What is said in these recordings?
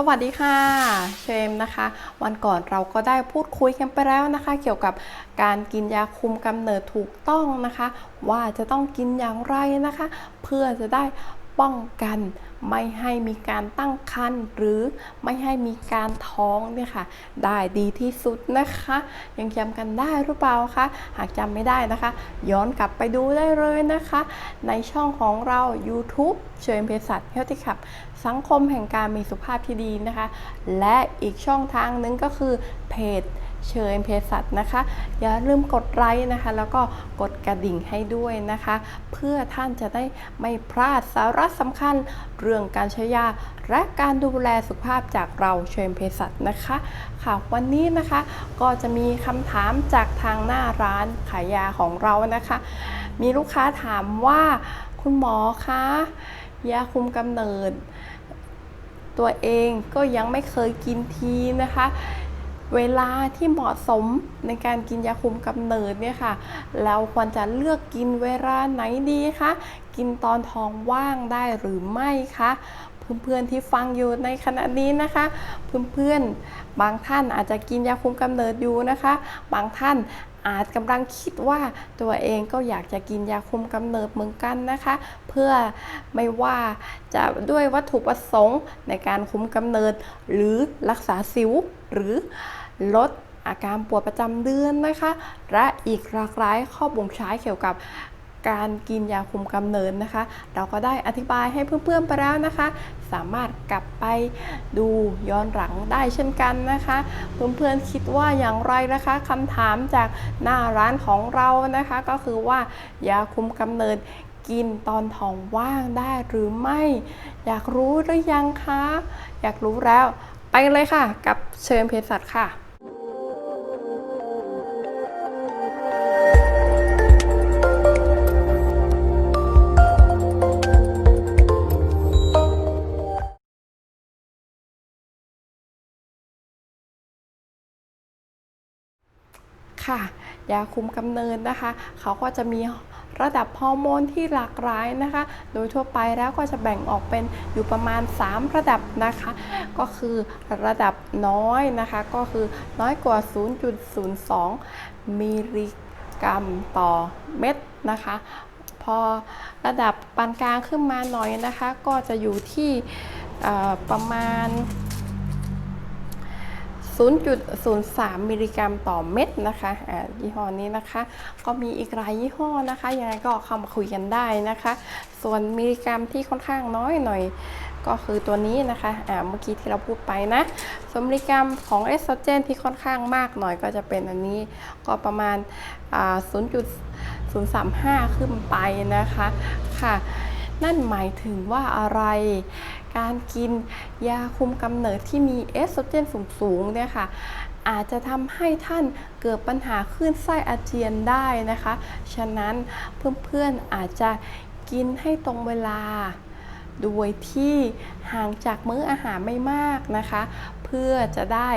สวัสดีค่ะเชมนะคะ วันก่อนเราก็ได้พูดคุยกันไปแล้วนะคะ เกี่ยวกับการกินยาคุมกำเนิดถูกต้องนะคะ ว่าจะต้องกินอย่างไรนะคะ เพื่อจะได้ ป้องกันไม่ให้มีการตั้งครรภ์หรือไม่ให้มีการท้องเนี่ยค่ะ ได้ดีที่สุดนะคะ ยังจำกันได้หรือเปล่าคะหากจำไม่ได้นะคะ ย้อนกลับไปดูได้เลยนะคะ ในช่องของเรา YouTube เชิญเภสัชเฮลติคับ สังคมแห่งการมีสุขภาพที่ดีนะคะ และอีกช่องทางหนึงก็คือเพจ เชิญเภสัชนะคะ อย่าลืมกดไลค์นะคะ แล้วก็กดกระดิ่งให้ด้วยนะคะ เพื่อท่านจะได้ไม่พลาดสาระสำคัญเรื่องการใช้ยา และการดูแลสุขภาพจากเราเชิญเภสัชนะคะ ค่ะวันนี้นะคะก็จะมีคำถามจากทางหน้าร้านขายยาของเรานะคะ มีลูกค้าถามว่าคุณหมอคะยาคุมกำเนิด ตัวเองก็ยังไม่เคยกินทีนะคะ เวลาที่เหมาะสมในการกินยาคุมกำเนิดเนี่ยค่ะ เราควรจะเลือกกินเวลาไหนดีคะ กินตอนท้องว่างได้หรือไม่คะเพื่อนๆที่ฟังอยู่ในขณะนี้นะคะ เพื่อนๆบางท่านอาจจะกินยาคุมกำเนิดอยู่นะคะ บางท่านอาจกำลังคิดว่าตัวเองก็อยากจะกินยาคุมกำเนิดเหมือนกันนะคะ เพื่อไม่ว่าจะด้วยวัตถุประสงค์ในการคุมกำเนิด หรือรักษาสิว หรือลดอาการปวดประจำเดือนนะคะ และอีกหลากหลายข้อบ่งชี้เกี่ยวกับ การกินยาคุมกำเนิดนะคะ เราก็ได้อธิบายให้เพื่อนๆไปแล้วนะคะ สามารถกลับไปดูย้อนหลังได้เช่นกันนะคะ เพื่อนๆคิดว่าอย่างไรนะคะคำถามจากหน้าร้านของเรานะคะ ก็คือว่ายาคุมกำเนิดกินตอนท้องว่างได้หรือไม่ อยากรู้หรือยังคะ อยากรู้แล้ว ไปเลยค่ะ กับเชิญเภสัชค่ะ ค่ะ ยาคุมกำเนิดนะคะ เขาก็จะมีระดับฮอร์โมนที่หลากหลายนะคะ โดยทั่วไปแล้วก็จะแบ่งออกเป็นอยู่ประมาณ 3 ระดับนะคะ ก็คือระดับน้อยนะคะ ก็คือน้อยกว่า 0.02 มิลลิกรัมต่อเม็ดนะคะ พอระดับปานกลางขึ้นมาหน่อยนะคะ ก็จะอยู่ที่ประมาณ 0.03 มิลลิกรัมต่อเม็ดนะคะอ่ายี่ห้อนี้นะคะ ก็มีอีกหลายยี่ห้อนะคะยังไงก็เข้ามาคุยกันได้นะคะ ส่วนมิลลิกรัมที่ค่อนข้างน้อยหน่อยก็คือตัวนี้นะคะอ่าเมื่อกี้ที่เราพูดไปนะส่วนมิลลิกรัมของเอสโตรเจนที่ค่อนข้างมากหน่อยก็จะเป็นอันนี้ก็ประมาณอ่า0.035 ขึ้นไปนะคะค่ะ นั่นหมายถึงว่าอะไร การกินยาคุมกำเนิดที่มีเอสโตรเจนสูงๆเนี่ยค่ะอาจจะทำให้ท่านเกิดปัญหาคลื่นไส้อาเจียนได้นะคะ ฉะนั้นเพื่อนๆอาจจะกินให้ตรงเวลา โดยที่ห่างจากมื้ออาหารไม่มากนะคะ เพื่อจะได้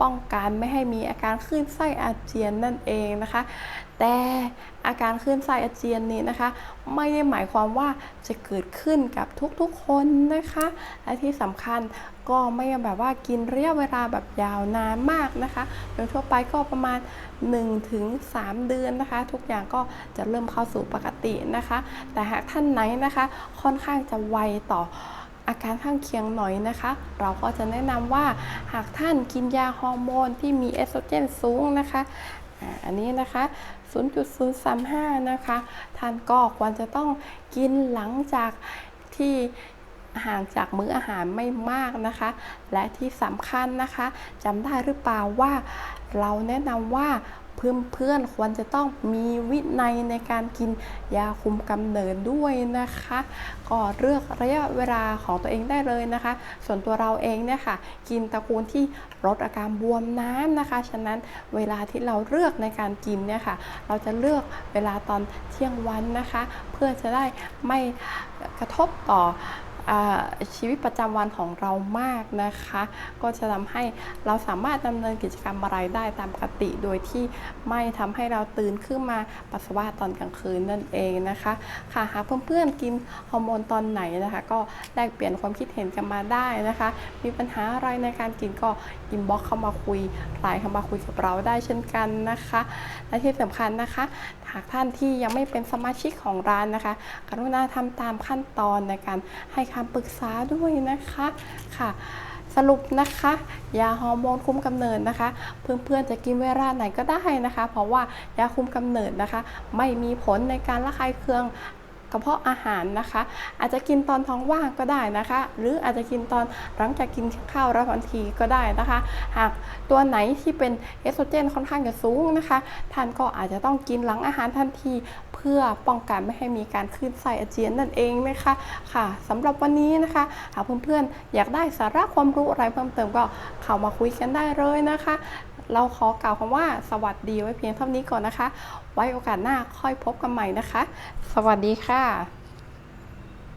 ป้องกันไม่ให้มีอาการคลื่นไส้อาเจียนนั่นเองนะคะ แต่อาการคลื่นไส้อาเจียนนี้นะคะ ไม่ได้หมายความว่าจะเกิดขึ้นกับทุกๆคนนะคะ และที่สำคัญก็ไม่แบบว่ากินระยะเวลาแบบยาวนานมากนะคะโดยทั่วไปก็ประมาณ 1-3 เดือนนะคะ ทุกอย่างก็จะเริ่มเข้าสู่ปกตินะคะ แต่หากท่านไหนนะคะ ค่อนข้างจะไวต่อ อาการข้างเคียงหน่อยนะคะ เราก็จะแนะนำว่าหากท่านกินยาฮอร์โมนที่มีเอสโตรเจนสูงนะคะอันนี้นะคะ 0.035 นะคะ ท่านก็ควรจะต้องกินหลังจากที่ห่างจากมื้ออาหารไม่มากนะคะ และที่สำคัญนะคะจำได้หรือเปล่าว่า เราแนะนำว่า เพื่อนๆควรจะต้องมีวินัยในการกินยาคุมกำเนิดด้วยนะคะก็เลือกระยะเวลาของตัวเองได้เลยนะคะ ส่วนตัวเราเองเนี่ยค่ะ กินตระกูลที่ลดอาการบวมน้ำนะคะ ฉะนั้นเวลาที่เราเลือกในการกินเนี่ยค่ะ เราจะเลือกเวลาตอนเที่ยงวันนะคะ เพื่อจะได้ไม่กระทบต่อ ชีวิตประจำวันของเรามากนะคะ ก็จะทำให้เราสามารถดำเนินกิจกรรมอะไรได้ตามปกติ โดยที่ไม่ทำให้เราตื่นขึ้นมาปัสสาวะตอนกลางคืนนั่นเองนะคะค่ะหากเพื่อนๆกินฮอร์โมนตอนไหนนะคะ ก็แลกเปลี่ยนความคิดเห็นกันมาได้นะคะ มีปัญหาอะไรในการกินก็อินบ็อกเข้ามาคุยไลน์เข้ามาคุยกับเราได้เช่นกันนะคะ และที่สำคัญนะคะ หากท่านที่ยังไม่เป็นสมาชิกของร้านนะคะ กรุณาทำตามขั้นตอนในการให้คำปรึกษาด้วยนะคะค่ะสรุปนะคะยาฮอร์โมนคุมกำเนิดนะคะ เพื่อนๆจะกินเวลาไหนก็ได้นะคะ เพราะว่ายาคุมกำเนิดนะคะ ไม่มีผลในการระคายเคือง กระเพาะอาหารนะคะ อาจจะกินตอนท้องว่างก็ได้นะคะ หรืออาจจะกินตอนหลังจากกินข้าวแล้วทันทีก็ได้นะคะ หากตัวไหนที่เป็นเอสโตรเจนค่อนข้างจะสูงนะคะ ท่านก็อาจจะต้องกินหลังอาหารทันที เพื่อป้องกันไม่ให้มีการคลื่นไส้อาเจียนนั่นเองนะคะค่ะสำหรับวันนี้นะคะหากเพื่อนๆอยากได้สาระความรู้อะไรเพิ่มเติมก็เข้ามาคุยกันได้เลยนะคะ เราขอกล่าวคำว่าสวัสดีไว้เพียงเท่านี้ก่อนนะคะ ไว้โอกาสหน้าค่อยพบกันใหม่นะคะ สวัสดีค่ะ